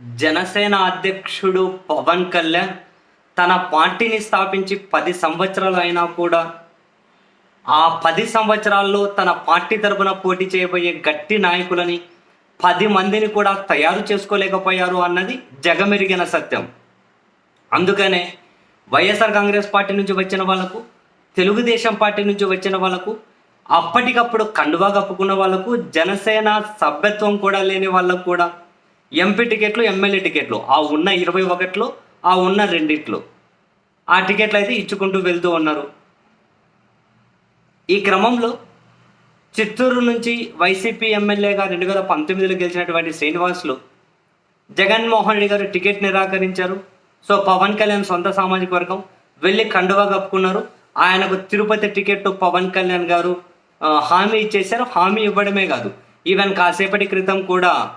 జనసేన అధ్యక్షుడు పవన్ కళ్యాణ్ తన పార్టీని స్థాపించి పది సంవత్సరాలు అయినా కూడా ఆ పది సంవత్సరాల్లో తన పార్టీ తరపున పోటీ చేయబోయే గట్టి నాయకులని పది మందిని కూడా తయారు చేసుకోలేకపోయారు అన్నది జగమెరిగిన సత్యం. అందుకనే వైఎస్ఆర్ కాంగ్రెస్ పార్టీ నుంచి వచ్చిన వాళ్ళకు తెలుగుదేశం పార్టీ నుంచి వచ్చిన వాళ్ళకు అప్పటికప్పుడు కండువా కప్పుకున్న వాళ్ళకు జనసేన సభ్యత్వం కూడా లేని వాళ్ళకు కూడా ఎంపీ టికెట్లు ఎమ్మెల్యే టికెట్లు ఆ ఉన్న ఇరవై ఒకటిలో ఆ ఉన్న రెండిట్లో. ఆ టికెట్లు అయితే ఇచ్చుకుంటూ వెళ్తూ ఉన్నారు. ఈ క్రమంలో చిత్తూరు నుంచి వైసీపీ ఎమ్మెల్యేగా రెండు వేల పంతొమ్మిదిలో గెలిచినటువంటి శ్రీనివాసులు జగన్మోహన్ రెడ్డి గారు టికెట్ నిరాకరించారు. సో పవన్ కళ్యాణ్ సొంత సామాజిక వర్గం వెళ్ళి కండువా కప్పుకున్నారు. ఆయనకు తిరుపతి టికెట్ పవన్ కళ్యాణ్ గారు హామీ ఇచ్చేశారు. హామీ ఇవ్వడమే కాదు. ఈవెన్ కాసేపటి క్రితం కూడా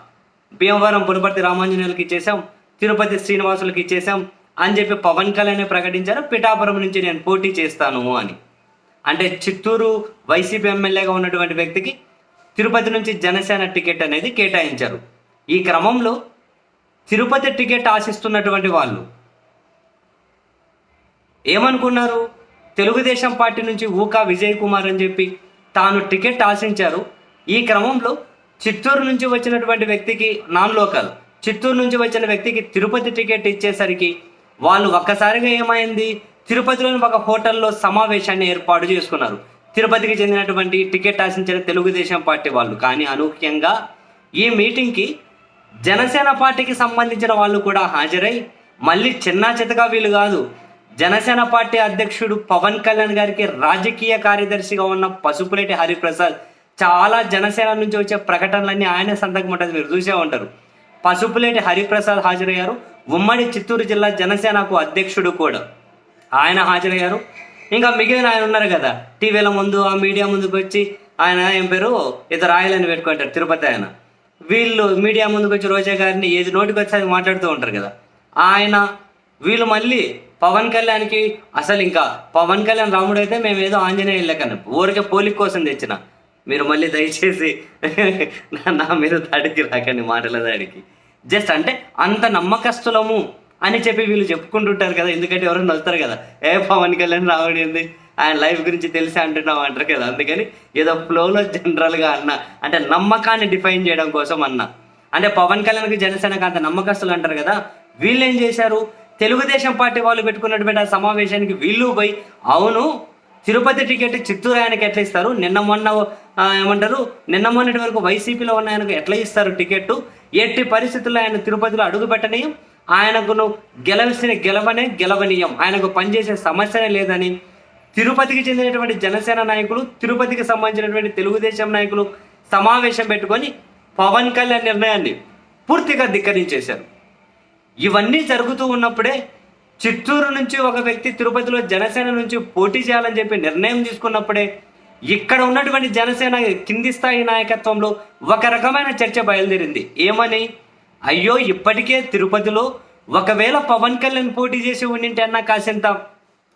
భీమవరం పునపర్తి రామాంజనేయులకి ఇచ్చేసాం తిరుపతి శ్రీనివాసులకి ఇచ్చేసాం అని చెప్పి పవన్ కళ్యాణ్ ప్రకటించారు పిఠాపురం నుంచి నేను పోటీ చేస్తాను అని. అంటే చిత్తూరు వైసీపీ ఎమ్మెల్యేగా ఉన్నటువంటి వ్యక్తికి తిరుపతి నుంచి జనసేన టికెట్ అనేది కేటాయించారు. ఈ క్రమంలో తిరుపతి టికెట్ ఆశిస్తున్నటువంటి వాళ్ళు ఏమనుకున్నారు? తెలుగుదేశం పార్టీ నుంచి ఊకా విజయ్ కుమార్ అని చెప్పి తాను టికెట్ ఆశించారు. ఈ క్రమంలో చిత్తూరు నుంచి వచ్చినటువంటి వ్యక్తికి నాన్ లోకల్. చిత్తూరు నుంచి వచ్చిన వ్యక్తికి తిరుపతి టికెట్ ఇచ్చేసరికి వాళ్ళు ఒక్కసారిగా ఏమైంది? తిరుపతిలోని ఒక హోటల్లో సమావేశాన్ని ఏర్పాటు చేసుకున్నారు. తిరుపతికి చెందినటువంటి టికెట్ ఆశించిన తెలుగుదేశం పార్టీ వాళ్ళు. కానీ అనూహ్యంగా ఈ మీటింగ్కి జనసేన పార్టీకి సంబంధించిన వాళ్ళు కూడా హాజరై మళ్ళీ చిన్న చితగా వీళ్ళు కాదు. జనసేన పార్టీ అధ్యక్షుడు పవన్ కళ్యాణ్ గారికి రాజకీయ కార్యదర్శిగా ఉన్న పసుపులేటి హరిప్రసాద్ చాలా జనసేన నుంచి వచ్చే ప్రకటనలన్నీ ఆయన సంతకం ఉంటుంది మీరు చూసే ఉంటారు. పసుపులేటి హరిప్రసాద్ హాజరయ్యారు. ఉమ్మడి చిత్తూరు జిల్లా జనసేనకు అధ్యక్షుడు కూడా. ఆయన హాజరయ్యారు. ఇంకా మిగిలిన ఆయన ఉన్నారు కదా టీవీల ముందు ఆ మీడియా ముందుకు వచ్చి ఆయన ఏం పేరు? ఇద్దరు రాయలని పెట్టుకుంటారు తిరుపతి ఆయన. వీళ్ళు మీడియా ముందుకు వచ్చి రోజా గారిని ఏది నోటికి వచ్చి అది మాట్లాడుతూ ఉంటారు కదా. ఆయన వీళ్ళు మళ్ళీ పవన్ కళ్యాణ్కి అసలు ఇంకా పవన్ కళ్యాణ్ రాముడు అయితే మేము ఏదో ఆంజనేయ లెక్కన ఊరికే పోలిక కోసం తెచ్చిన. మీరు మళ్ళీ దయచేసి నా- మీద దాడికి రాకండి మాటల దాడికి. జస్ట్ అంటే అంత నమ్మకస్తులము అని చెప్పి వీళ్ళు చెప్పుకుంటుంటారు కదా ఎందుకంటే ఎవరైనా వస్తారు కదా. ఏ పవన్ కళ్యాణ్ రావడం ఆయన లైఫ్ గురించి తెలిసి అంటున్నావు అంటారు కదా అందుకని ఏదో ఫ్లోలో జనరల్గా అన్న అంటే నమ్మకాన్ని డిఫైన్ చేయడం కోసం అన్న. అంటే పవన్ కళ్యాణ్కి జనసేనకి అంత నమ్మకస్తులు అంటారు కదా వీళ్ళు ఏం చేశారు? తెలుగుదేశం పార్టీ వాళ్ళు పెట్టుకున్నటువంటి ఆ సమావేశానికి వీళ్ళు పోయి అవును తిరుపతి టికెట్ చిత్తూరు ఆయనకి ఎట్లా ఇస్తారు? నిన్న మొన్న ఏమంటారు? నిన్న మొన్నటి వరకు వైసీపీలో ఉన్న ఆయనకు ఎట్లా ఇస్తారు టికెట్ ఎట్టి పరిస్థితుల్లో ఆయన తిరుపతిలో అడుగు పెట్టనీయం ఆయనకు నువ్వు గెలవనే గెలవనీయం. ఆయనకు పనిచేసే సమస్యనే లేదని. తిరుపతికి చెందినటువంటి జనసేన నాయకులు తిరుపతికి సంబంధించినటువంటి తెలుగుదేశం నాయకులు సమావేశం పెట్టుకొని పవన్ కళ్యాణ్ నిర్ణయాన్ని పూర్తిగా ధిక్కరించేశారు. ఇవన్నీ జరుగుతూ ఉన్నప్పుడే చిత్తూరు నుంచి ఒక వ్యక్తి తిరుపతిలో జనసేన నుంచి పోటీ చేయాలని చెప్పి నిర్ణయం తీసుకున్నప్పుడే ఇక్కడ ఉన్నటువంటి జనసేన కింది స్థాయి నాయకత్వంలో ఒక రకమైన చర్చ బయలుదేరింది. ఏమని? అయ్యో ఇప్పటికే తిరుపతిలో ఒకవేళ పవన్ కళ్యాణ్ పోటీ చేసి ఉండింటే అన్న కాసింత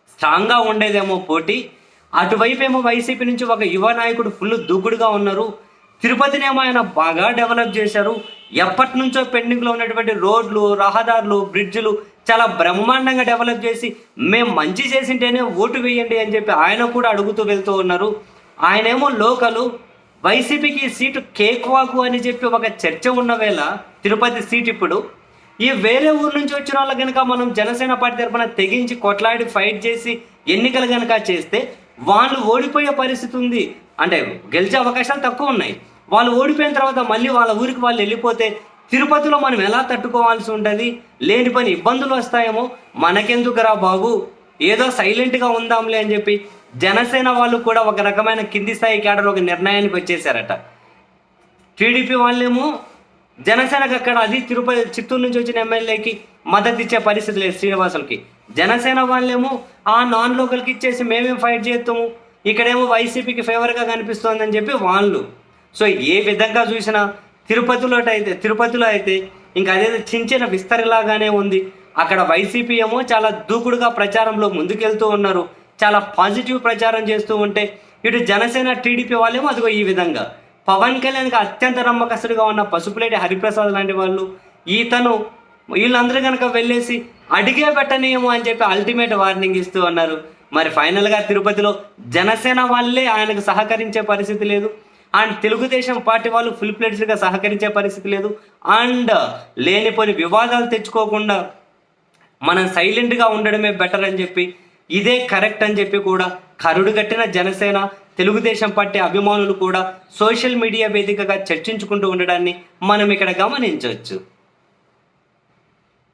స్ట్రాంగ్గా ఉండేదేమో పోటీ. అటువైపు ఏమో వైసీపీ నుంచి ఒక యువ నాయకుడు ఫుల్ దూకుడుగా ఉన్నారు. తిరుపతినేమో ఆయన బాగా డెవలప్ చేశారు. ఎప్పటి నుంచో పెండింగ్లో ఉన్నటువంటి రోడ్లు రహదారులు బ్రిడ్జ్లు చాలా బ్రహ్మాండంగా డెవలప్ చేసి మేము మంచి చేసింటేనే ఓటు వేయండి అని చెప్పి ఆయన కూడా అడుగుతూ వెళ్తూ ఉన్నారు. ఆయనేమో లోకలు వైసీపీకి సీటు కేక్ వాకు అని చెప్పి ఒక చర్చ ఉన్న వేళ తిరుపతి సీట్ ఇప్పుడు. ఈ వేరే ఊరు నుంచి వచ్చిన వాళ్ళు కనుక మనం జనసేన పార్టీ తరఫున తెగించి కొట్లాడి ఫైట్ చేసి ఎన్నికలు కనుక చేస్తే వాళ్ళు ఓడిపోయే పరిస్థితి ఉంది. అంటే గెలిచే అవకాశాలు తక్కువ ఉన్నాయి. వాళ్ళు ఓడిపోయిన తర్వాత మళ్ళీ వాళ్ళ ఊరికి వాళ్ళు వెళ్ళిపోతే తిరుపతిలో మనం ఎలా తట్టుకోవాల్సి ఉంటుంది? లేని పని ఇబ్బందులు వస్తాయేమో? మనకెందుకురా బాబు? ఏదో సైలెంట్గా ఉందాంలే అని చెప్పి జనసేన వాళ్ళు కూడా ఒక రకమైన కింది స్థాయి కేడర్ ఒక నిర్ణయానికి వచ్చేసారట. టీడీపీ వాళ్ళేమో జనసేనకు అక్కడ అది తిరుపతి చిత్తూరు నుంచి వచ్చిన ఎమ్మెల్యేకి మద్దతు ఇచ్చే పరిస్థితి లేదు శ్రీనివాసులకి. జనసేన వాళ్ళేమో ఆ నాన్ లోకల్కి ఇచ్చేసి మేమేం ఫైట్ చేస్తాము? ఇక్కడేమో వైసీపీకి ఫేవర్గా కనిపిస్తోందని చెప్పి వాళ్ళు. సో ఏ విధంగా చూసినా తిరుపతిలో అయితే తిరుపతిలో అయితే ఇంకా అదేదో చిన్న చిన్న విస్తరిలాగానే ఉంది. అక్కడ వైసీపీ ఏమో చాలా దూకుడుగా ప్రచారంలో ముందుకెళ్తూ ఉన్నారు. చాలా పాజిటివ్ ప్రచారం చేస్తూ ఉంటే ఇటు జనసేన టీడీపీ వాళ్ళేమో అదిగో ఈ విధంగా. పవన్ కళ్యాణ్కి అత్యంత నమ్మకస్తుడిగా ఉన్న పసుపులేటి హరిప్రసాద్ లాంటి వాళ్ళు ఈతను వీళ్ళందరూ కనుక వెళ్ళేసి అడిగే పెట్టనేమో అని చెప్పి అల్టిమేట్ వార్నింగ్ ఇస్తూ ఉన్నారు. మరి ఫైనల్గా తిరుపతిలో జనసేన వాళ్ళే ఆయనకు సహకరించే పరిస్థితి లేదు. అండ్ తెలుగుదేశం పార్టీ వాళ్ళు ఫుల్ ప్లేట్స్గా సహకరించే పరిస్థితి లేదు. అండ్ లేనిపోని వివాదాలు తెచ్చుకోకుండా మనం సైలెంట్గా ఉండడమే బెటర్ అని చెప్పి ఇదే కరెక్ట్ అని చెప్పి కూడా కరుడు కట్టిన జనసేన తెలుగుదేశం పార్టీ అభిమానులు కూడా సోషల్ మీడియా వేదికగా చర్చించుకుంటూ ఉండడాన్ని మనం ఇక్కడ గమనించవచ్చు.